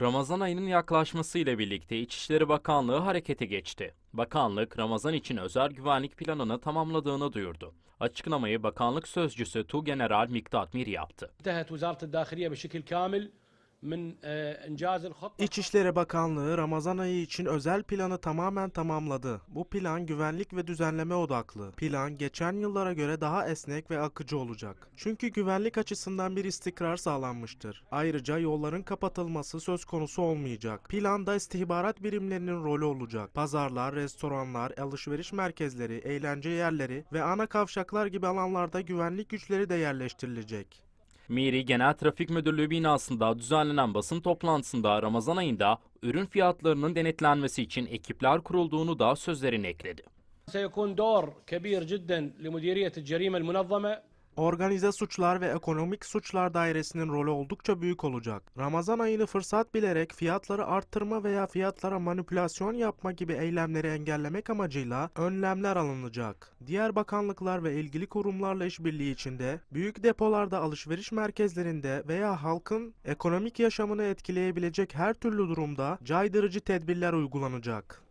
Ramazan ayının yaklaşmasıyla birlikte İçişleri Bakanlığı harekete geçti. Bakanlık, Ramazan için özel güvenlik planını tamamladığını duyurdu. Açıklamayı bakanlık sözcüsü Tuğgeneral Miktat Mir yaptı. İçişleri Bakanlığı Ramazan ayı için özel planı tamamen tamamladı. Bu plan güvenlik ve düzenleme odaklı. Plan geçen yıllara göre daha esnek ve akıcı olacak. Çünkü güvenlik açısından bir istikrar sağlanmıştır. Ayrıca yolların kapatılması söz konusu olmayacak. Planda istihbarat birimlerinin rolü olacak. Pazarlar, restoranlar, alışveriş merkezleri, eğlence yerleri ve ana kavşaklar gibi alanlarda güvenlik güçleri de yerleştirilecek. Miri Genel Trafik Müdürlüğü binasında düzenlenen basın toplantısında Ramazan ayında ürün fiyatlarının denetlenmesi için ekipler kurulduğunu da sözlerine ekledi. سيكون دور كبير جدا لمديرية الجريمة المنظمة Organize suçlar ve ekonomik suçlar dairesinin rolü oldukça büyük olacak. Ramazan ayını fırsat bilerek fiyatları arttırma veya fiyatlara manipülasyon yapma gibi eylemleri engellemek amacıyla önlemler alınacak. Diğer bakanlıklar ve ilgili kurumlarla işbirliği içinde büyük depolarda, alışveriş merkezlerinde veya halkın ekonomik yaşamını etkileyebilecek her türlü durumda caydırıcı tedbirler uygulanacak.